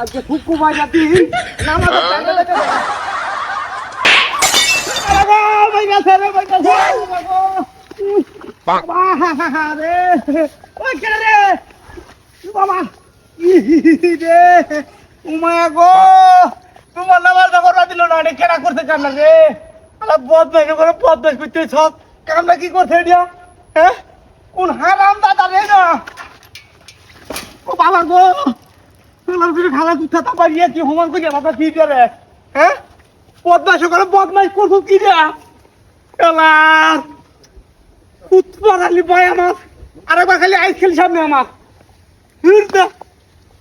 আজকে দিন কে রে বাবা ই রে উমায়া গো তোমার নামাজ করা দিল না রে কেনা করতে কান না রে বদমাইশ করে বদমাইশ করতে সব কামটা কি করছে এটা হ্যাঁ? কোন হারাম দাদা রে না? ও বাবা গো! তোমার কিছু খালা দুধ তা বাড়িয়ে কি হোমন করে বাবা কি করে? হ্যাঁ? বদমাইশ করে বদমাইশ করছ কি রে? এলার উৎপারালি ভাই আমার। আরেকবার খালি আইস খেলি সামনে আমার। হিরদা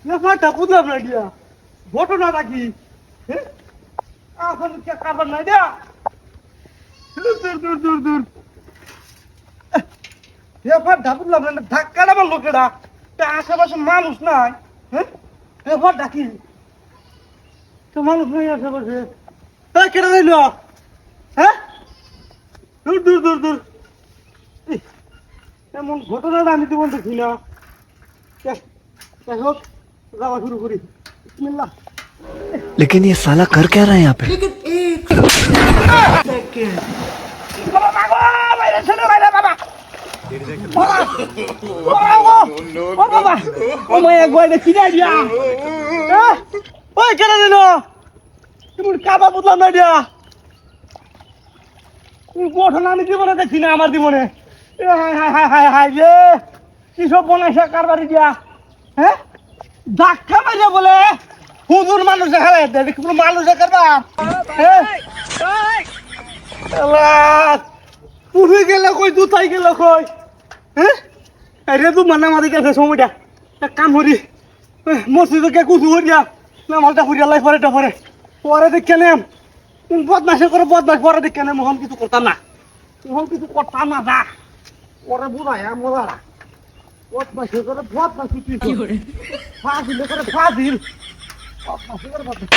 ব্যাপারটা বুঝলাম না দিয়া ঘটনাটা কি? হ্যাঁ? এখন কে কারবার নাই দিয়া দূর দূর দূর দূর। ব্যাপারটা বুঝলাম না ধাক্কা আমার লোকেরা তা আশেপাশে মানুষ নাই হ্যাঁ ব্যাপারটা কি তো মানুষ নেই আশেপাশে হ্যাঁ কেটে দিল হ্যাঁ দূর দূর দূর দূর ইহ, এমন ঘটনাটা আমি তো বলতেছি না যাই যাই হোক যাওয়া শুরু করি বিসমিল্লাহ लेकिन ये साला कर क्या रहा है यहाँ पे বাবা ওই কেন দিল তুমি দিয়া তুমি গঠন আমি জীবনে দেখছি না আমার জীবনে এ হায় হায় হায় হায় হায় রে কি সব বনাইছে কারবারি দিয়া হ্যাঁ ধাক্কা মারিয়া বলে হুজুর মানুষে খেলে দেখি কোনো মানুষে করবা হ্যাঁ গেল কই দুতাই গেল কই হ্যাঁ? আরে তু মানে আমাদের কাছে সময়টা। এক কাম করি। মসজিদে কে কুচু করিয়া না মালটা করিয়া লাই পরে পরে। পরে দেখে নেম। বদমাসে করে বদমাস পরে দেখে নেম। মোহন কিছু করতাম না। মোহন কিছু করতাম না যা পরে বুঝাই মজা বদমাসে করে বদমাস কিছু ফাজিল করে ফাজিল। বদমাসে করে বদমাস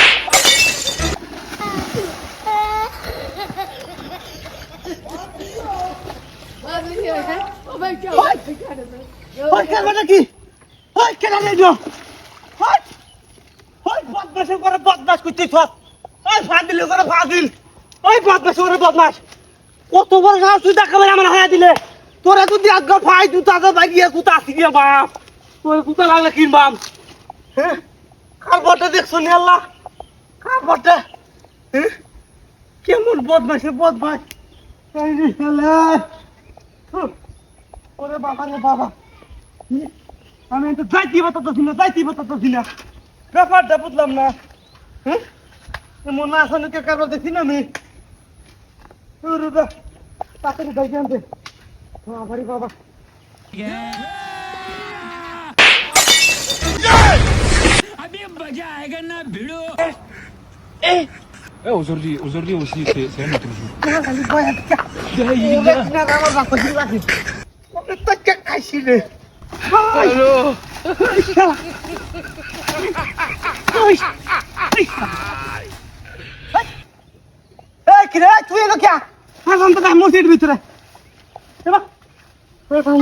ওই কেনটা কি? ওই কেন নেই ওই ওই বদমাস করে বদমাস করতে সব। ওই ফাজিল করে ফাজিল। ওই বদমাস করে বদমাস কত বড় সাহস তুই দেখা আমার হায়া দিলে? তোরা যদি আজকে ভাই জুতা তো বাগিয়ে জুতা আসি গিয়ে বাপ তোর জুতা লাগলে কিনবাম। হ্যাঁ? কার বটে দেখছ নি আল্লাহ? কার বটে? হ্যাঁ? কেমন বদমাসে বদমাস এই রে। ওরে বাবা রে বাবা হুঁ। আমি তো যাইতে বাতাতেছি না যাইতে বাতাতেছি না ব্যাপারটা বুঝলাম না হ্যাঁ মনে আসলে কে কারো দেখি না আমি ওরে বাবা, তাড়াতাড়ি যাইতে আনতে বাবারে বাবা अभी मजा आएगा ना भिड़ो Eh, aujourd'hui, aujourd'hui aussi, c'est c'est un autre jour. খালি বয়া টিকা ওরে কিনা আমার বাপ কি লাগে ওরে তো খাইছি রে হ্যালো তুই এলো কে হাসান তো মসজিদ ভিতরে এবার ওই কাম